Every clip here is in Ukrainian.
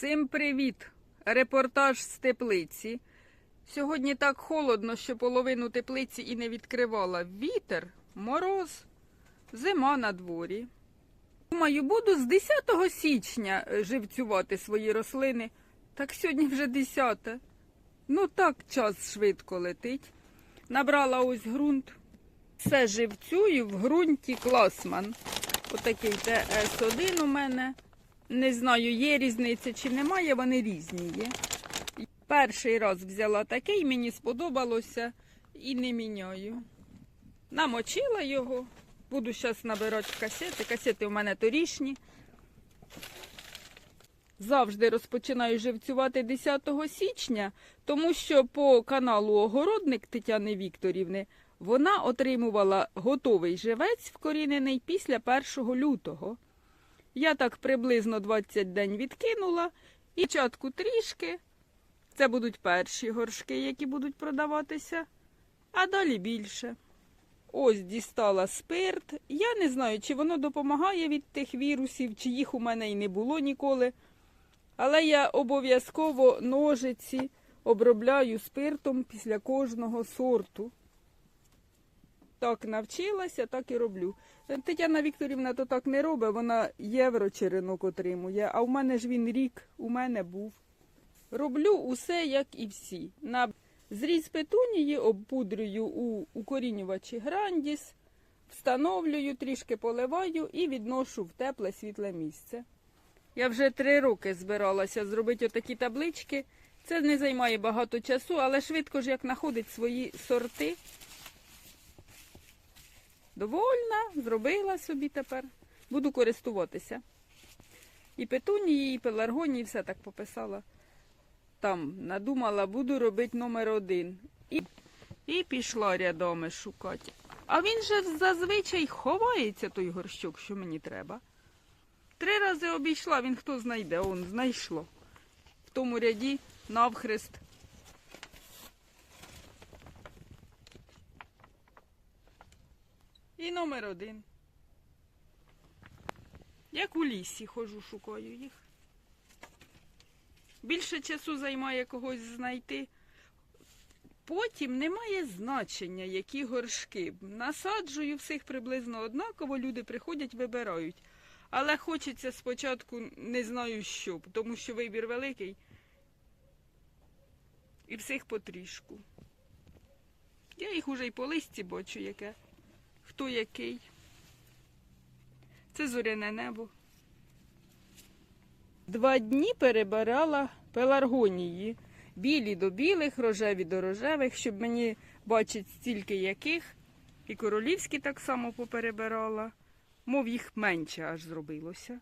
Всім привіт! Репортаж з теплиці. Сьогодні так холодно, що половину теплиці і не відкривала. Вітер, мороз, зима на дворі. Думаю, буду з 10 січня е, живцювати свої рослини. Так сьогодні вже 10. Ну так час швидко летить. Набрала ось ґрунт. Все живцюю в ґрунті класман. Отакий ТС1 у мене. Не знаю, є різниця чи немає, вони різні є. Перший раз взяла такий, мені сподобалося і не міняю. Намочила його. Буду зараз набирати касети. Касети у мене торішні. Завжди розпочинаю живцювати 10 січня, тому що по каналу Огородник Тетяни Вікторівни вона отримувала готовий живець вкорінений після 1 лютого. Я так приблизно 20 день відкинула. І спочатку трішки. Це будуть перші горшки, які будуть продаватися, а далі більше. Ось дістала спирт. Я не знаю, чи воно допомагає від тих вірусів, чи їх у мене і не було ніколи. Але я обов'язково ножиці обробляю спиртом після кожного сорту. Так навчилася, так і роблю. Тетяна Вікторівна то так не робить, вона євро черенок отримує, а в мене ж він рік у мене був. Роблю усе, як і всі. На зріз петунії обпудрюю у укорінювачі грандіс, встановлюю, трішки поливаю і відношу в тепле світле місце. Я вже три роки збиралася зробити отакі таблички. Це не займає багато часу, але швидко ж як знаходить свої сорти. Довольна, зробила собі тепер. Буду користуватися. І петунії, і пеларгонії, все так пописала. Там надумала, буду робити номер один. І, і пішла рядами шукати. А він же зазвичай ховається той горщок, що мені треба. Три рази обійшла, він хто знайде, он знайшло. В тому ряді навхрест. І номер один. Як у лісі ходжу, шукаю їх. Більше часу займає когось знайти. Потім немає значення, які горшки. Насаджую всіх приблизно однаково, люди приходять, вибирають. Але хочеться спочатку не знаю що, тому що вибір великий. І всіх потрішку. Я їх уже й по листі бачу, яке. Хто який. Це зоряне небо. Два дні перебирала пеларгонії. Білі до білих, рожеві до рожевих, щоб мені бачить стільки яких. І королівські так само поперебирала. Мов їх менше аж зробилося.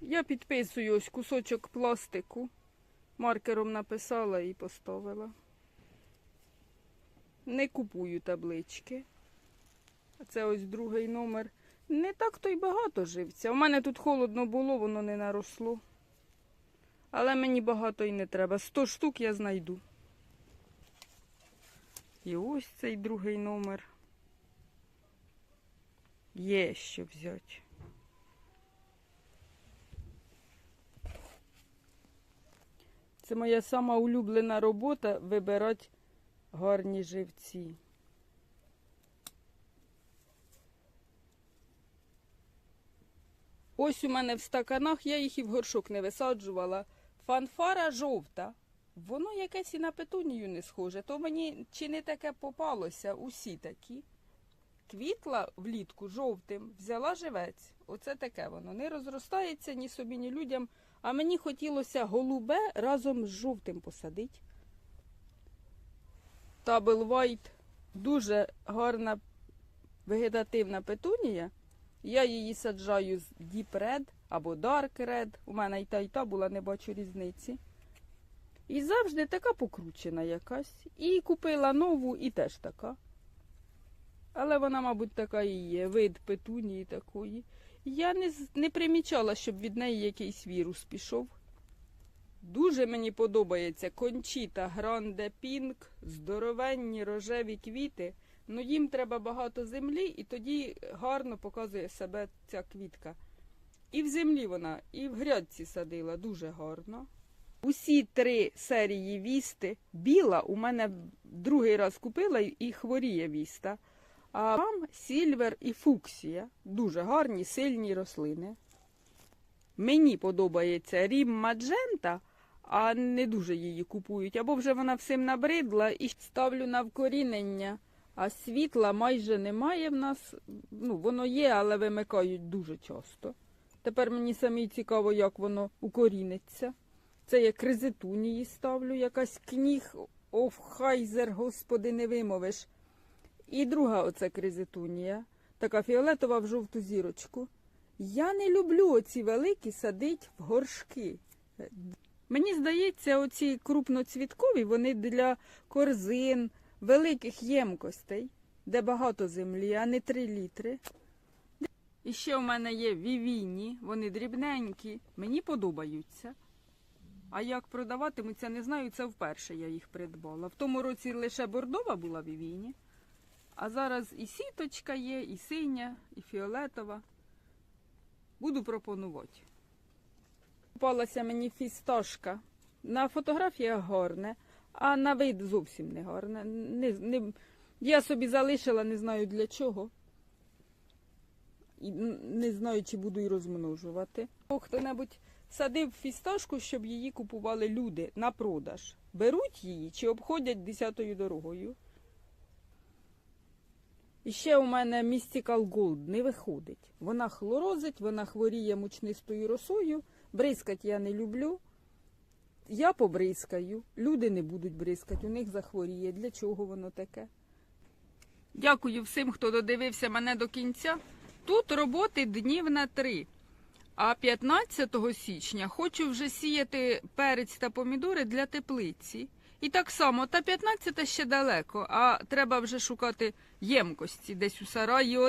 Я підписую ось кусочок пластику. Маркером написала і поставила. Не купую таблички. А це ось другий номер. Не так то й багато живця. У мене тут холодно було, воно не наросло. Але мені багато й не треба. Сто штук я знайду. І ось цей другий номер. Є що взяти. Це моя сама улюблена робота вибирати гарні живці. Ось у мене в стаканах, я їх і в горшок не висаджувала. Фанфара жовта. Воно якесь і на петунію не схоже. То мені чи не таке попалося, усі такі. Квітла влітку жовтим, взяла живець. Оце таке воно. Не розростається ні собі, ні людям. А мені хотілося голубе разом з жовтим посадити. Табл White дуже гарна вегетативна петунія. Я її саджаю з Deep Red або Dark Red. У мене і та, і та була, не бачу різниці. І завжди така покручена якась. І купила нову, і теж така. Але вона, мабуть, така і є, вид петунії такої. Я не, не примічала, щоб від неї якийсь вірус пішов. Дуже мені подобається кончіта Гранде Пінк, здоровенні рожеві квіти. Ну їм треба багато землі, і тоді гарно показує себе ця квітка. І в землі вона, і в грядці садила дуже гарно. Усі три серії вісти. Біла у мене другий раз купила і- хворіє віста. А там сільвер і фуксія. Дуже гарні, сильні рослини. Мені подобається рім маджента, а не дуже її купують. Або вже вона всім набридла і ставлю на вкорінення. А світла майже немає в нас. Ну, воно є, але вимикають дуже часто. Тепер мені самі цікаво, як воно укоріниться. Це я кризитунії ставлю, якась кніг офхайзер, господи, не вимовиш. І друга оце кризитунія, така фіолетова в жовту зірочку. Я не люблю оці великі садить в горшки. Мені здається, оці крупноцвіткові, вони для корзин, великих ємкостей, де багато землі, а не 3 літри. І ще в мене є вівіні, вони дрібненькі, мені подобаються. А як продаватимуться, не знаю, це вперше я їх придбала. В тому році лише бордова була вівіні, а зараз і сіточка є, і синя, і фіолетова. Буду пропонувати. Попалася мені фісташка. На фотографіях гарне, а на вид зовсім не гарне. Не, не, я собі залишила, не знаю для чого. І не знаю, чи буду й розмножувати. Хто-небудь садив фісташку, щоб її купували люди на продаж. Беруть її чи обходять десятою дорогою. І ще у мене Mystical Gold не виходить. Вона хлорозить, вона хворіє мучнистою росою. Бризкать я не люблю. Я побризкаю, люди не будуть бризкати, у них захворіє. Для чого воно таке? Дякую всім, хто додивився мене до кінця. Тут роботи днів на три. А 15 січня хочу вже сіяти перець та помідори для теплиці. І так само, та 15 ще далеко, а треба вже шукати ємкості десь у сараї.